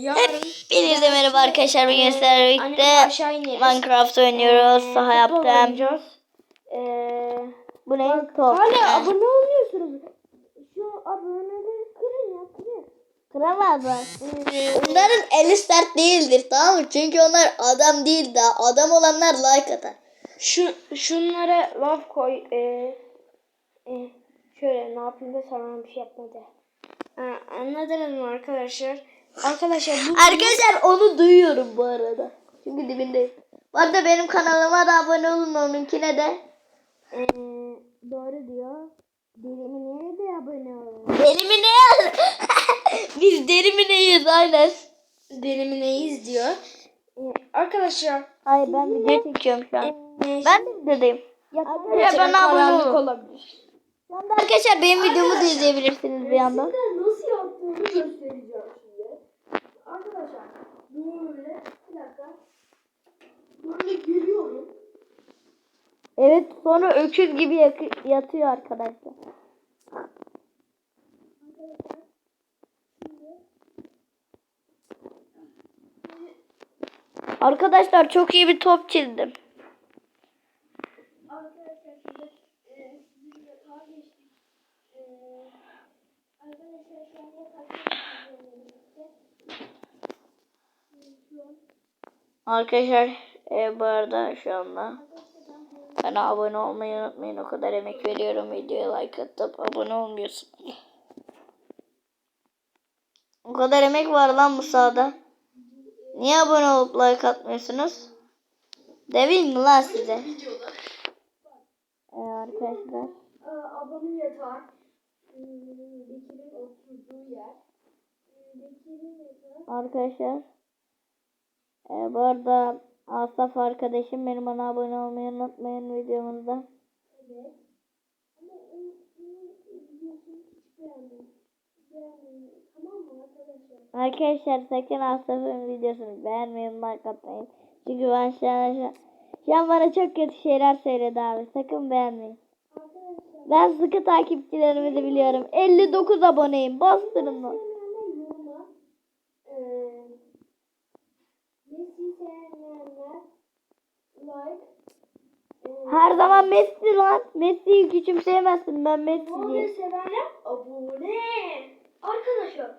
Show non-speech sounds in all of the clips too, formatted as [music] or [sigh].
yarın Hepinize merhaba arkadaşlar. Bugün sizlerle Ee, birlikte. Minecraft oynuyoruz. Ee, Saha yaptım. Ee, Bu ne? bak, Top. Hala Ha. abone olmuyorsunuz. Şu aboneleri kırın ya kırın. Kıramazlar. Ee, Onların eli sert değildir tamam mı? Çünkü onlar adam değil daha. Adam olanlar like atar. şu şunlara laf koy. Ee, e, şöyle ne yapayım da sana bir şey yapmadı. Ha, anladınız mı arkadaşlar? Arkadaşlar bu Arkadaşlar onu duyuyorum bu arada. Çünkü dibindeyim. Bu arada benim kanalıma da abone olun onunkine de. ee, doğru diyor. Dilimine de abone olun. Deli mi ne? [laughs] Biz deli mi neyiz aynen. Delimineyiz diyor. Arkadaşlar Hayır ben video çekiyorum şu an. ee, Ben de videodayım. Arkadaşlar bana abone olun. olabilir. Arkadaşlar benim videomu da izleyebilirsiniz bir yandan. nasıl yaptığını göstereceğim şimdi. Arkadaşlar böyle bir dakika. Böyle geliyorum. Evet sonra öküz gibi yatıyor arkadaşlar. Arkadaşlar çok iyi bir top çizdim. Arkadaşlar şimdi e, bu arada şu anda bana abone olmayı unutmayın. O kadar emek veriyorum. Videoya like atıp abone olmuyorsunuz. O kadar emek var lan bu sahada. Niye abone olup like atmıyorsunuz? Deveyim mi lan size? Ee, arkadaşlar. abone yatağı. Arkadaşlar. Ee, bu arada Asaf arkadaşım benim bana abone olmayı unutmayın videomuzda. Arkadaşlar? Sakın Asaf'ın videosunu beğenmeyin like atmayın. Çünkü ben şu an, şu, şu an bana çok kötü şeyler söyledi abi. Sakın beğenmeyin. Ben sıkı takipçilerimizi biliyorum. 59 aboneyim. Bastırın mı? Messi sevmeyenler like. Eee Her zaman Messi lan. Messi'yi küçümseyemezsin. Ben Abone Messi'yim. sevenler abone. Arkadaşlar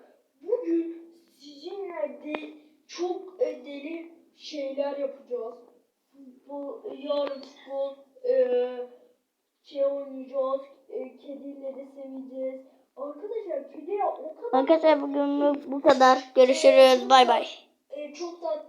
bugün sizinle de çok e, deli şeyler yapacağız. Bu yarın futbol e, şey oynayacağız. E, kedileri seveceğiz. Arkadaşlar kediler o kadar Arkadaşlar bugün bu- bu kadar. Görüşürüz. Bay bay. e, çok tatlı.